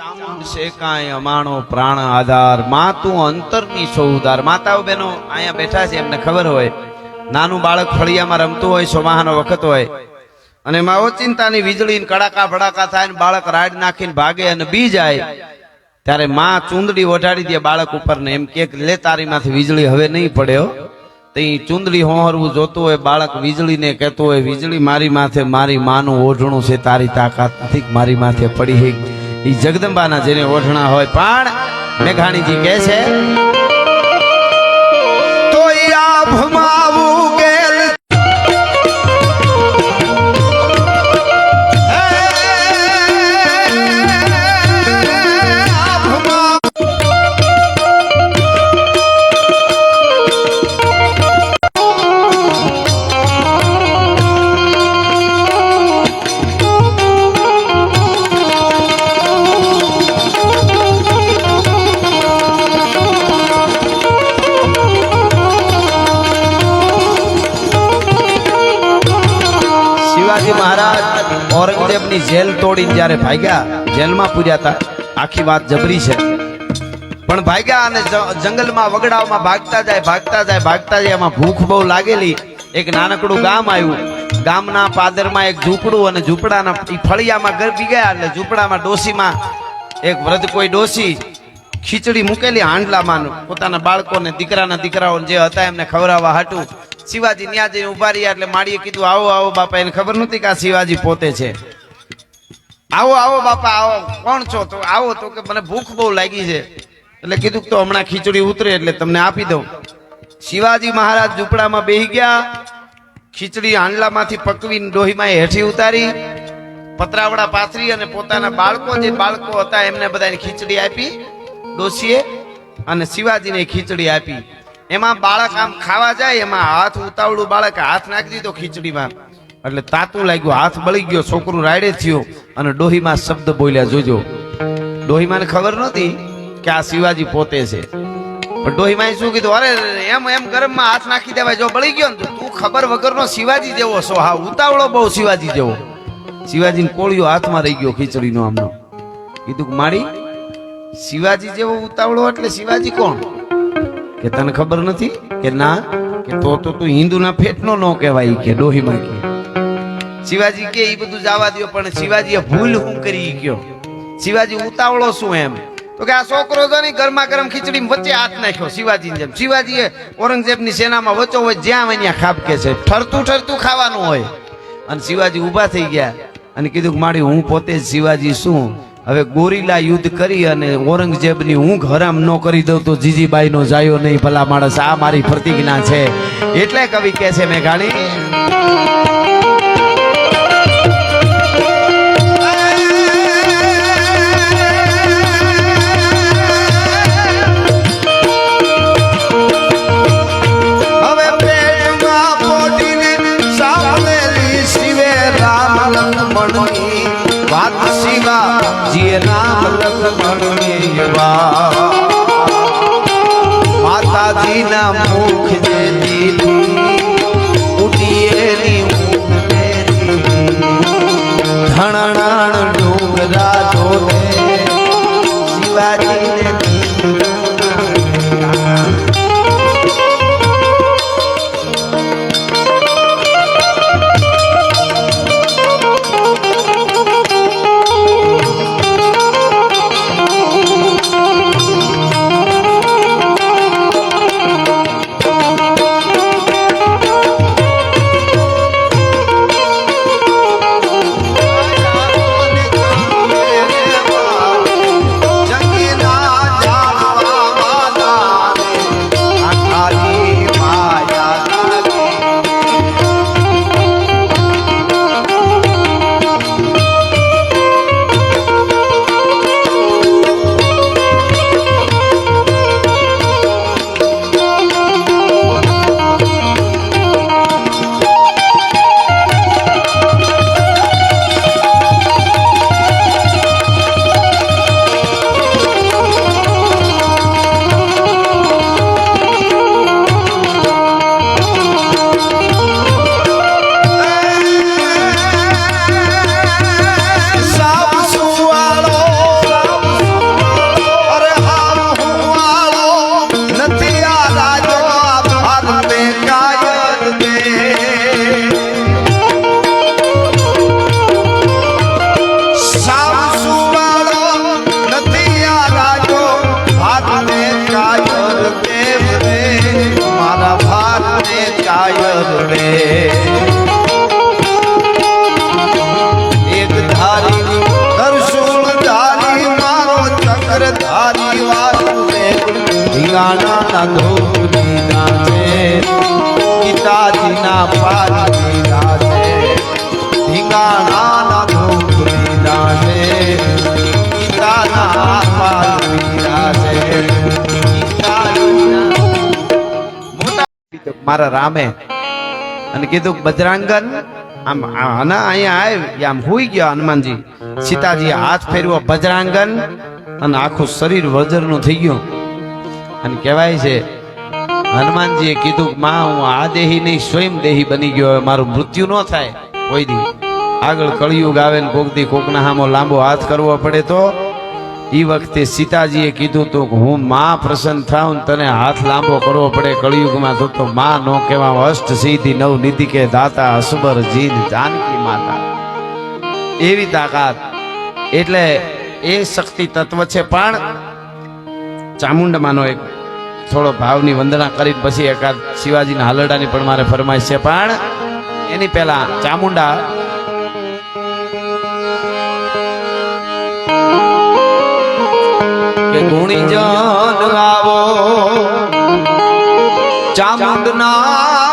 ચામુંડ કાંઈ અમાણો પ્રાણ આધાર. માં તું અંતરની છો માતાઓ બહેનો, અહીંયા બેઠા છે, એમને ખબર હોય. નાનું બાળક ફળિયામાં રમતું હોય, સોમાહાનો વખત હોય. અને માઓ ઓચિંતાની વીજળી કડાકા ભડાકા થાય ને બાળક રાડ નાખીને ભાગે અને બી જાય. ત્યારે માં ચૂંદડી ઓઢાડી દે બાળક ઉપર ને એમ કે લે, તારીમાંથી વીજળી હવે નહીં પડ્યો તે ચૂંદડી હોહરવું જોતું હોય, બાળક વીજળીને કહેતું હોય, વીજળી મારી માથે, મારી માનું ઓઢણું છે, તારી તાકાત નથી, મારી માથે પડી હે. એ જગદંબાના જેને ઓઢણા હોય પણ મેઘાણીજી કહે છે તો આભમાં ઔરંગઝેબની જેલ તોડીને જ્યારે ભાગ્યા, જેલમાં પૂર્યા આખી વાત જબરી છે. પણ ભાગ્યા અને જંગલમાં વગડાવમાં ભાગતા જાય ભાગતા જાય ભાગતા જાય, એમાં ભૂખ બહુ લાગેલી. એક નાનકડું ગામ આવ્યું. ગામના પાદરમાં એક ઝૂંપડું અને ઝૂંપડાના ફળિયામાં ગરબી ગયા એટલે ઝૂંપડામાં ડોસીમાં એક વ્રત કોઈ ડોસી ખીચડી મૂકેલી હાંડલામાં પોતાના બાળકોને, દીકરાના દીકરાઓ જે હતા એમને ખવડાવવા હાટું. શિવાજી ન્યા જઈને ઊભા રહ્યા એટલે માળીએ કીધું, આવો આવો બાપા, એને ખબર નહોતી કે આ શિવાજી પોતે છે. આવો આવો, બાપા, આવો. કોણ છો તો? આવો તો કે મને ભૂખ બહુ લાગી છે. એટલે કીધું તો હમણાં ખીચડી ઉતરે એટલે તમને આપી દઉં. શિવાજી મહારાજ ઝૂંપડામાં બેહી ગયા. ખીચડી હાંડલામાંથી પકવીને ડોહીમાં હેઠી ઉતારી. પતરાવડા પાથરી અને પોતાના બાળકો, જે બાળકો હતા, એમને બધાને ખીચડી આપી ડોશીએ અને શિવાજીને ખીચડી આપી. એમાં બાળક આમ ખાવા જાય, એમાં હાથ ઉતાવળું બાળક હાથ નાખી દીધો ખીચડીમાં. એટલે તાતું લાગ્યું, હાથ બળી ગયો, છોકરું રાયડે થયો અને ડોહીમાં શબ્દ બોલ્યા, જોજો. ડોહીમાને ખબર નહોતી કે આ શિવાજી પોતે છે. પણ ડોહીમાએ શું કીધું? અરે, એમ એમ ગરમમાં હાથ નાખી દેવાય, જો બળી ગયો ને તું ખબર વગરનો શિવાજી જેવો છો. હા, ઉતાવળો બહુ શિવાજી જેવો. શિવાજીને કોળિયો હાથમાં રહી ગયો ખીચડીનો આમનો. કીધું કે માડી શિવાજી જેવો ઉતાવળો એટલે શિવાજી કોણ? કે તને ખબર નથી? કે ના? કે તો તો તું હિન્દુના ફેટનો નો કહેવાય કે ડોહીમાં કે શિવાજી કે એ બધું જવા દો પણ શિવાજીએ ભૂલ હું કરી ગયો. શિવાજી ઉતાવળો શું એમ? તો કે આ છોકરો તો નહીં ગરમા ગરમ ખીચડી વચ્ચે હાથ નાખ્યો શિવાજી જેમ. શિવાજીએ ઔરંગઝેબની સેનામાં વચ્ચો હોય જ્યાં વન્યા ખાબકે છે. ઠરતું ઠરતું ખાવાનું હોય. અને શિવાજી ઊભા થઈ ગયા અને કીધું કે માડી હું પોતે જ શિવાજી શું હવે ગોરીલા યુદ્ધ કરી અને ઔરંગઝેબની ઊંઘ હરામ ન કરી દઉં તો જીજીબાઈ નો જાયો નહીં ભલા માણસ. આ મારી પ્રતિજ્ઞા છે. એટલે કવિ કહે છે મેઘાણી જીએ નામ વાત માતાજીના મુખ જે દીધી મેરી ધણણાણ ડુંગરા એક ધારી દર્શુલ ધારી, મારો ચક્ર ધારી વાળું ધીગાના ના ધોરી ના છે પિતાજી ના પારી ના છે ધીગાના મારા રામે અને કીધું બજરાંગન આમ આના અહીંયા આવ આમ હોઈ ગયા હનુમાનજી. સીતાજી હાથ ફેરવો બજરાંગન અને આખું શરીર વજરનું થઈ ગયું. અને કહેવાય છે, હનુમાનજીએ કીધું, માં, હું આ દેહી નહીં, સ્વયં દેહી બની ગયો. હવે મારું મૃત્યુ ન થાય. કોઈ દી. આગળ કળિયુગ આવે ને કોક દી કોકના હામો લાંબો હાથ કરવો પડે તો એ વખતે સીતાજીએ કીધું તો કે હું માં પ્રસન્ન થાઉં તને હાથ લાંબો કરવો પડે કળિયુગમાં. તો તો માં નો કહેવા અષ્ટ સીધી નવ નિધિ કે દાતા અસબર જીન જાનકી માતા. એવી તાકાત. એટલે એ શક્તિ તત્વ છે. પણ ચામુંડમાનો એક થોડો ભાવની વંદના કરી પછી એકાદ શિવાજીના હાલરડાની પણ મારે ફરમાઈશ છે. પણ એની પહેલા ચામુંડા કે ગુણીજન ગાવો ચામુંડના